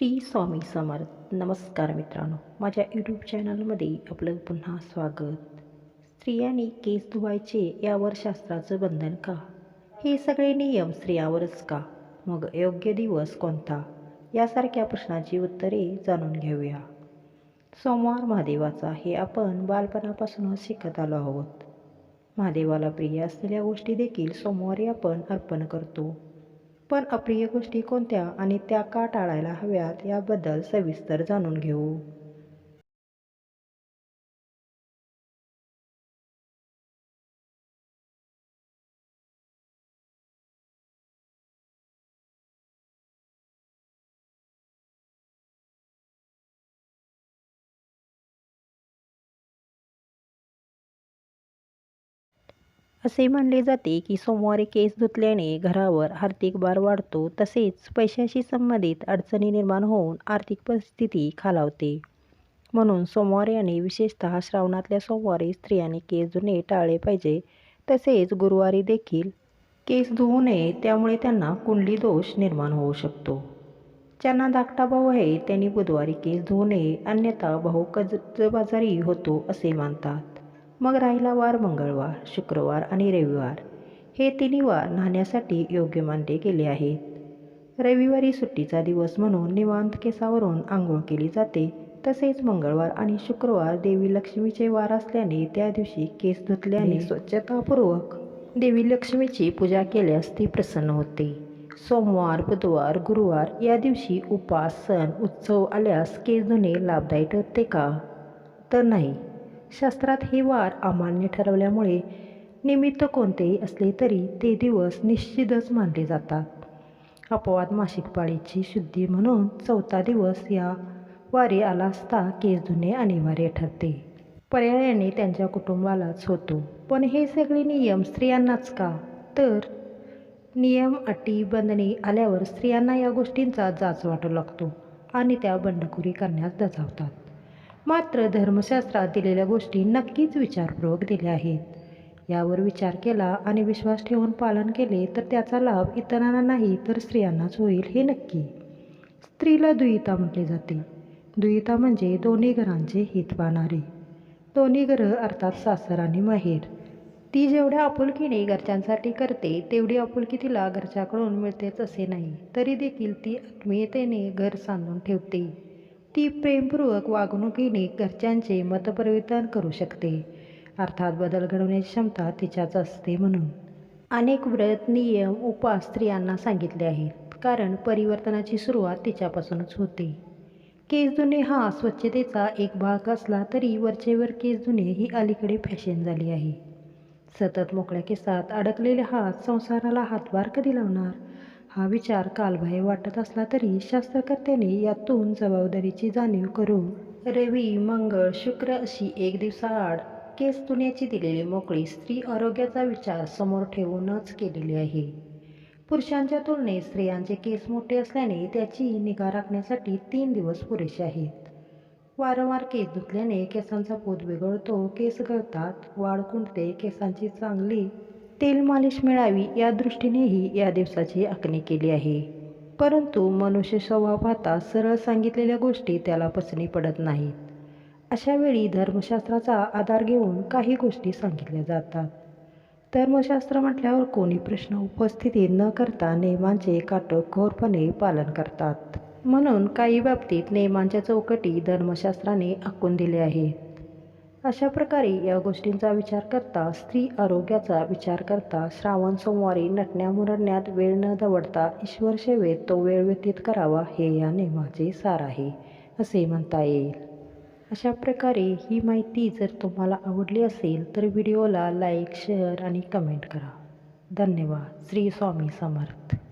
श्री स्वामी समर्थ. नमस्कार मित्रांनो. माझ्या यूट्यूब चॅनलमध्ये आपलं पुन्हा स्वागत. स्त्रियांनी केस धुवायचे यावर शास्त्राचं बंधन का? हे सगळे नियम स्त्रियावरच का? मग योग्य दिवस कोणता? यासारख्या प्रश्नाची उत्तरे जाणून घेऊया. सोमवार महादेवाचा हे आपण बालपणापासूनच शिकत आलो आहोत. महादेवाला प्रिय असलेल्या गोष्टी देखील सोमवारी आपण अर्पण करतो. पण अप्रिय गोष्टी कोणत्या आणि त्या का टाळायला हव्यात याबद्दल सविस्तर जाणून घेऊ. असे मानले जाते की सोमवारी केस धुतल्याने घरावर आर्थिक भार वाढतो तसेच पैशाशी संबंधित अडचणी निर्माण होऊन आर्थिक परिस्थिती खालावते. म्हणून सोमवारी आणि विशेषतः श्रावणातल्या सोमवारी स्त्रियांनी केस धुणे टाळले पाहिजे तसेच गुरुवारी देखील केस धुवू नये त्यामुळे त्यांना कुंडली दोष निर्माण होऊ शकतो. ज्यांना धाकटा भाऊ आहे त्यांनी बुधवारी केस धुवू नये अन्यथा भाऊ कजबाजारी होतो असे मानतात. मग राहिला वार मंगळवार शुक्रवार आणि रविवार. हे तिन्ही वार न्हाण्यासाठी योग्य मानले गेले आहेत. रविवारी सुट्टीचा दिवस म्हणून निवांत केसावरून आंघोळ केली जाते. तसेच मंगळवार आणि शुक्रवार देवी लक्ष्मीचे वार असल्याने त्या दिवशी केस धुतल्याने स्वच्छतापूर्वक देवी लक्ष्मीची पूजा केल्यास ती प्रसन्न होते. सोमवार बुधवार गुरुवार या दिवशी उपास सण उत्सव आल्यास केस धुणे लाभदायी ठरते का? तर नाही. शास्त्रात हे वार अमान्य ठरवल्यामुळे निमित्त कोणतेही असले तरी ते दिवस निश्चितच मानले जातात. अपवाद मासिक पाळीची शुद्धी म्हणून चौथा दिवस या वारी आला असता केस धुणे अनिवार्य ठरते. पर्यायाने त्यांच्या कुटुंबालाच होतो. पण हे सगळे नियम स्त्रियांनाच का? तर नियम अटी बंधने आल्यावर स्त्रियांना या गोष्टींचा जाच वाटू लागतो आणि त्या बंडखोरी करण्यास दजावतात. मात्र धर्मशास्त्रात दिलेल्या गोष्टी नक्कीच विचारपूर्वक दिल्या आहेत. यावर विचार केला आणि विश्वास ठेवून पालन केले तर त्याचा लाभ इतरांना नाही तर स्त्रियांनाच होईल हे नक्की. स्त्रीला दुयिता म्हटले जाते. दुयिता म्हणजे दोन्ही घरांचे हित पाहणारे. दोन्ही घरं अर्थात सासर आणि माहेर. ती जेवढ्या आपुलकीने घरच्यांसाठी करते तेवढी आपुलकी तिला घरच्याकडून मिळतेच असे नाही. तरी देखील ती आत्मीयतेने घर सांधून ठेवते. ती प्रेमपूर्वक वागणुकीने घरच्यांचे मतपरिवर्तन करू शकते. अर्थात बदल घडवण्याची क्षमता तिच्याच असते म्हणून. अनेक व्रत नियम उपास स्त्रियांना सांगितले आहेत कारण परिवर्तनाची सुरुवात तिच्यापासूनच होते. केस धुणे हा स्वच्छतेचा एक भाग असला तरी वरचेवर केस धुणे ही अलीकडे फॅशन झाली आहे. सतत मोकळ्या केसात अडकलेले हात संसाराला हातभार कधी लावणार? हा विचार कालबाह्य वाटत असला तरी शास्त्रकर्त्यांनी यातून जबाबदारीची जाणीव करून रवी मंगळ शुक्र अशी एक दिवसाआड केस धुण्याची दिलेली मोकळी स्त्री आरोग्याचा विचार समोर ठेवूनच केलेली आहे. पुरुषांच्या तुलनेत स्त्रियांचे केस मोठे असल्याने त्याची निगा राखण्यासाठी तीन दिवस पुरेसे आहेत. वारंवार केस धुतल्याने केसांचा पोत बिघडतो केस गळतात वाढ कुंडते केसांची चांगली तेल मालिश मिळावी या दृष्टीनेही या दिवसाची आखणी केली आहे. परंतु मनुष्य स्वभाव पाहता सरळ सांगितलेल्या गोष्टी त्याला पसनी पडत नाहीत. अशा वेळी धर्मशास्त्राचा आधार घेऊन काही गोष्टी सांगितल्या जातात. धर्मशास्त्र म्हटल्यावर कोणी प्रश्न उपस्थिती न करता नियमांचे काटेकोरपणे पालन करतात. म्हणून काही बाबतीत नियमांच्या चौकटी धर्मशास्त्राने आखून दिले आहेत अशा प्रकारे या गोष्टींचा विचार करता स्त्री आरोग्याचा विचार करता श्रावण सोमवारी नटण्या मुरडण्यात वेळ न दवडता ईश्वर सेवेत तो वेळ व्यतीत करावा हे या नियमाचे सार आहे असे म्हणता येईल. अशा प्रकारे ही माहिती जर तुम्हाला आवडली असेल तर व्हिडिओला लाईक शेअर आणि कमेंट करा. धन्यवाद. श्री स्वामी समर्थ.